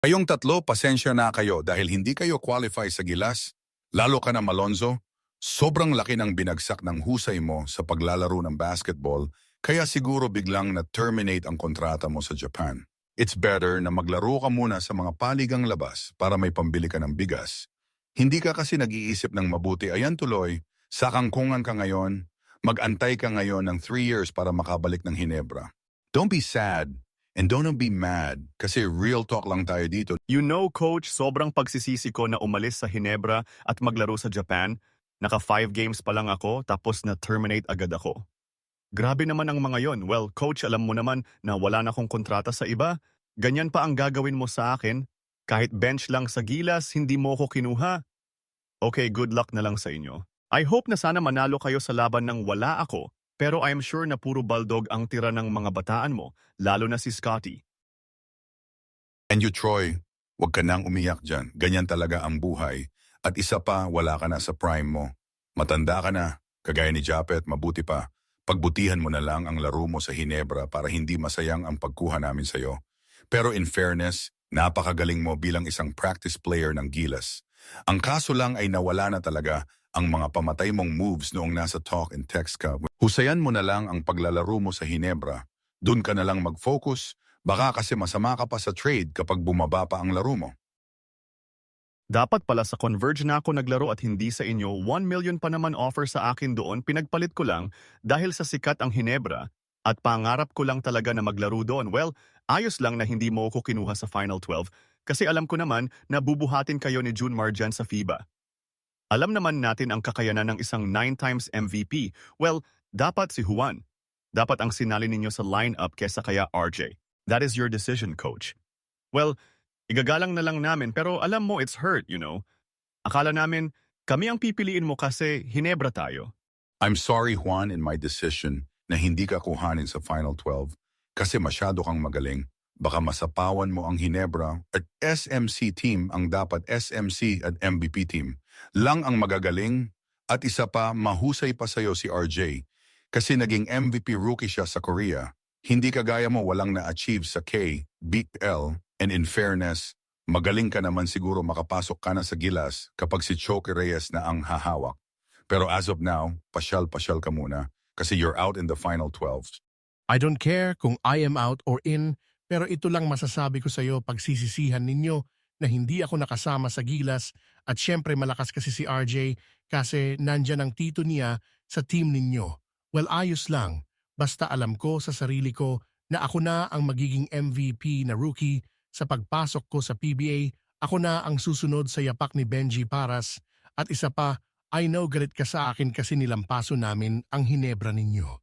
Kayong tatlo, pasensya na kayo dahil hindi kayo qualify sa gilas. Lalo ka na Malonzo, sobrang laki ng binagsak ng husay mo sa paglalaro ng basketball kaya siguro biglang na-terminate ang kontrata mo sa Japan. It's better na maglaro ka muna sa mga paligang labas para may pambili ka ng bigas. Hindi ka kasi nag-iisip ng mabuti. Ayan tuloy, sa kangkungan ka ngayon, mag-antay ka ngayon ng 3 years para makabalik ng Hinebra. Don't be sad and don't be mad kasi real talk lang tayo dito. You know, coach, sobrang pagsisisi ko na umalis sa Hinebra at maglaro sa Japan. Naka five games pa lang ako tapos na-terminate agad ako. Grabe naman ang mga yon. Well, coach, alam mo naman na wala na akong kontrata sa iba. Ganyan pa ang gagawin mo sa akin. Kahit bench lang sa gilas, hindi mo ko kinuha. Okay, good luck na lang sa inyo. I hope na sana manalo kayo sa laban ng wala ako, pero I'm sure na puro baldog ang tira ng mga bataan mo, lalo na si Scotty. And you, Troy, huwag ka nang umiyak dyan. Ganyan talaga ang buhay. At isa pa, wala ka na sa prime mo. Matanda ka na. Kagaya ni Japet, mabuti pa. Pagbutihan mo na lang ang laro mo sa Hinebra para hindi masayang ang pagkuha namin sa'yo. Pero in fairness, napakagaling mo bilang isang practice player ng Gilas. Ang kaso lang ay nawala na talaga ang mga pamatay mong moves noong nasa talk and text ka. Husayan mo na lang ang paglalaro mo sa Hinebra. Doon ka na lang mag-focus. Baka kasi masama ka pa sa trade kapag bumaba pa ang laro mo. Dapat pala sa Converge na ako naglaro at hindi sa inyo, 1 million pa naman offer sa akin doon, pinagpalit ko lang dahil sa sikat ang Hinebra at pangarap ko lang talaga na maglaro doon. Well, ayos lang na hindi mo ako kinuha sa Final 12 kasi alam ko naman na bubuhatin kayo ni June Marjan sa FIBA. Alam naman natin ang kakayanan ng isang 9 times MVP. Well, dapat si Juan. Dapat ang sinali ninyo sa lineup kesa kaya RJ. That is your decision, coach. Well, Igagalang na lang namin pero alam mo it's hurt, you know. Akala namin kami ang pipiliin mo kasi Hinebra tayo. I'm sorry Juan in my decision na hindi ka kuhanin sa Final 12 kasi masyado kang magaling. Baka masapawan mo ang Hinebra at SMC team ang dapat SMC at MVP team. Lang ang magagaling at isa pa mahusay pa sa'yo si RJ kasi naging MVP rookie siya sa Korea. Hindi kagaya mo walang na-achieve sa K, BL, and in fairness, magaling ka naman siguro makapasok ka na sa gilas kapag si Choke Reyes na ang hahawak. Pero as of now, pasyal-pasyal ka muna kasi you're out in the final 12. I don't care kung I am out or in, pero ito lang masasabi ko sa iyo pagsisisihan ninyo na hindi ako nakasama sa gilas at syempre malakas kasi si RJ kasi nandyan ang tito niya sa team ninyo. Well, ayos lang. Basta alam ko sa sarili ko na ako na ang magiging MVP na rookie sa pagpasok ko sa PBA, ako na ang susunod sa yapak ni Benji Paras at isa pa, I know galit ka sa akin kasi nilampaso namin ang Hinebra ninyo.